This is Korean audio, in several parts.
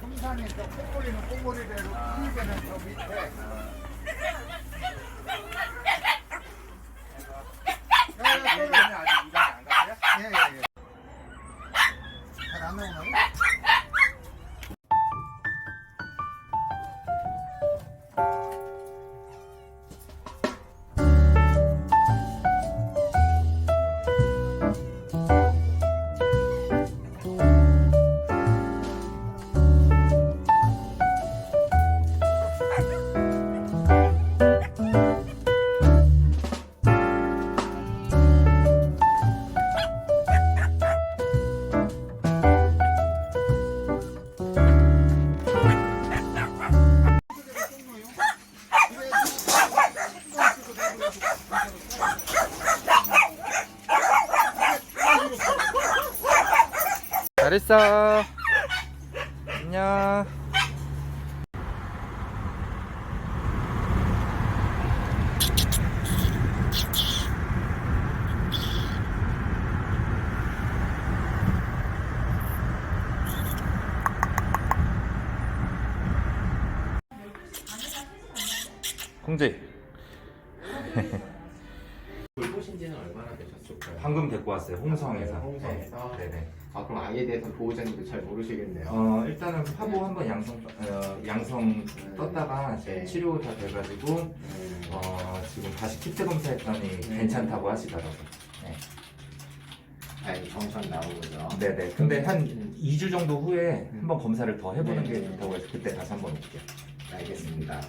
풍산이 저 콧물이는 콧물이대로 풀개는 저 밑에 잘했어. 안녕. 공지. 왔어요. 홍성에서. 홍성에서? 네, 네. 아 그럼 아이에 대해서 보호자님도 잘 모르시겠네요. 어 일단은 화보 한번 양성 어, 양성 떴다가 이제 네. 치료 다 돼가지고 음, 어 지금 다시 키트 검사했더니 괜찮다고 하시더라고요. 네. 다행히 정상 나오고요. 네네. 근데 한 2주 정도 후에 음. 한번 검사를 더 해보는 네. 게 좋다고 해서 그때 다시 한번 올게요. 알겠습니다.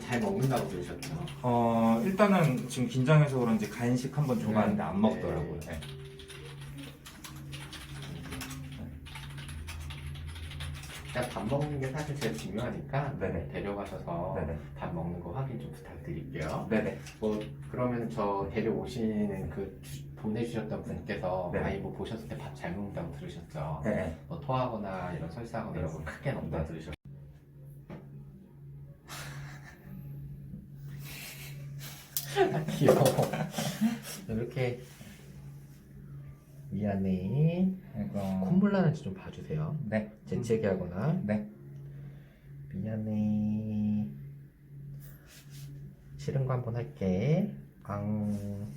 잘 먹는다고 들으셨죠? 어 일단은 지금 긴장해서 그런지 간식 한 번 줘봤는데 네. 안 먹더라고요. 네. 일단 밥 먹는 게 사실 제일 중요하니까 네네. 데려가셔서 네네. 밥 먹는 거 확인 좀 부탁드릴게요. 네네. 뭐 그러면 저 데려오시는 그 주- 보내주셨던 분께서 네. 아이 뭐 보셨을 때 밥 잘 먹는다고 들으셨죠? 네. 뭐 토하거나 이런 설사하거나 이런 건 크게 없다 네. 들으셨죠? 귀여워. 이렇게 미안해. 이거 콧물 나는지 좀 봐주세요. 네. 재채기 하거나 네. 미안해. 싫은 거 한번 할게. 앙.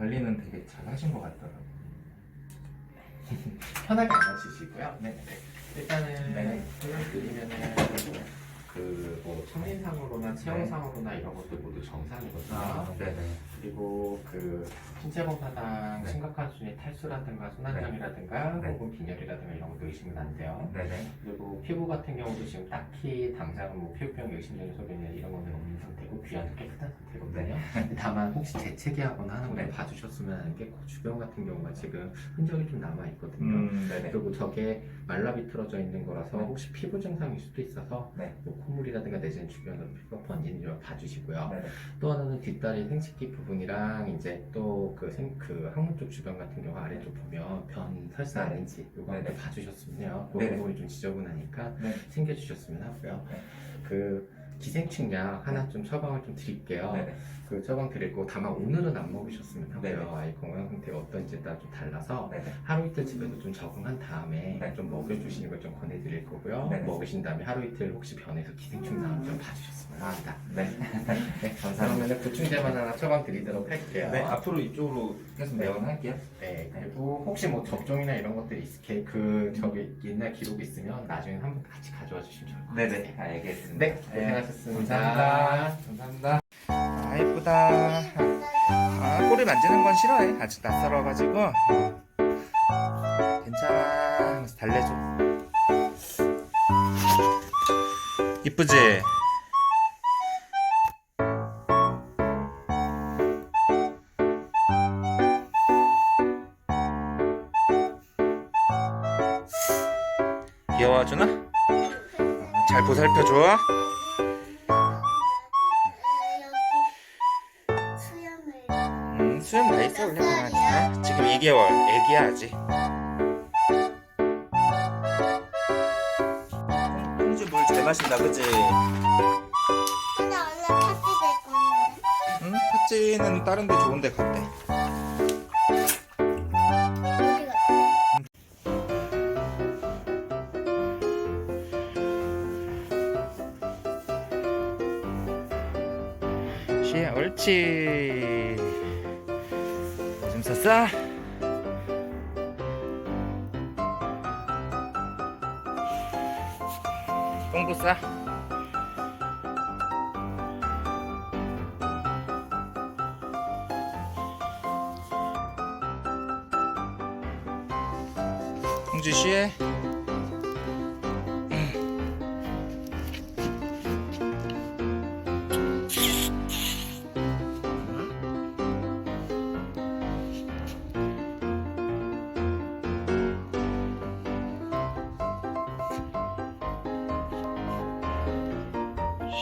관리는 되게 잘 하신 것 같더라고요. 편하게 앉아주시고요. 네. 일단은 네. 설명드리면은 그뭐 첫인상으로나 체형상으로나 이런 것들 모두 정상이거든요. 아, 네네. 그리고 그 신체 검사당 네. 심각한 수준의 탈수라든가 순환점이라든가 네. 혹은 빈혈이라든가 이런 것도 의심은 안 돼요. 네네. 그리고 피부 같은 경우도 지금 딱히 당장 뭐 피부병, 의심적인 소변이나 이런 거는 없는 상태고 귀환도 깨끗한 상태거든요. 근데 다만 혹시 재채기하거나 하는 걸 네. 봐주셨으면 하는 게그 주변 같은 경우가 지금 흔적이 좀 남아 있거든요. 음, 네네. 그리고 저게 말라 비틀어져 있는 거라서 네. 혹시 피부 증상일 수도 있어서 네. 뭐 콧물이라든가 내지는 주변으로 피부가 번지는 좀 봐주시고요. 네네. 또 하나는 뒷다리 생식기 부분 이랑 이제 또그 생, 그 항문 쪽 주변 같은 경우 아래쪽 보면 변 설사 네. 아닌지 이거 한번 네네. 봐주셨으면요. 그 네네. 부분이 좀 지저분하니까 네. 챙겨주셨으면 하고요. 네. 그 기생충약 하나 좀 처방을 좀 드릴게요. 네네. 그 처방 드리고 다만 오늘은 안 먹으셨으면 하고요. 네네. 아이 건강 상태가 어떤지에 따라 좀 달라서 네네. 하루 이틀 집에서 좀 적응한 다음에 네. 좀 먹여주시는 걸 좀 권해드릴 거고요. 네네. 먹으신 다음에 하루 이틀 혹시 변해서 기생충 나오면 좀 봐주셨으면 합니다. 네. 네, 감사합니다. 그러면 보충제만 하나 처방 드리도록 할게요. 네, 앞으로 이쪽으로 계속 내원할게요. 네, 그리고 혹시 뭐 접종이나 이런 것들이 있게 그 저기 옛날 기록 있으면 나중에 한번 같이 가져와 주시면 좋을 것 같아요. 네네. 알겠습니다. 네, 고생하셨습니다. 감사합니다. 감사합니다. 아, 예쁘다. 아, 꼬리 만지는 건 싫어해. 아직 낯설어가지고. 괜찮아. 달래줘. 이쁘지? 귀여워주나? 어, 잘 보살펴줘. 2개월. 애기야 아직. 콩지 물잘 마신다, 그지? 근데 원래 파티 될 건데 응? 팥찌는 다른 데 좋은 데 갔대. 시야 옳지. 오줌 쌌어? 똥도 싸? 홍지 쉬해?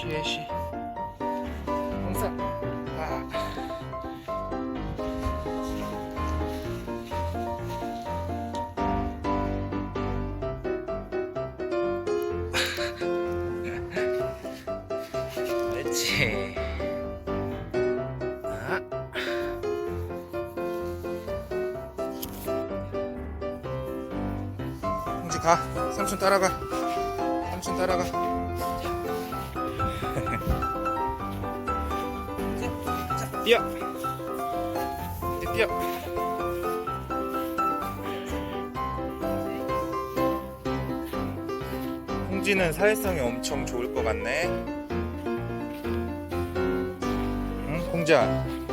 쉬해 쉬. 홍사. 아. 그렇지. 아. 홍지 가. 삼촌 따라가. 삼촌 따라가. 뛰어. 이제 뛰어. 홍지는 사회성이 엄청 좋을 것 같네. 응, 홍지야.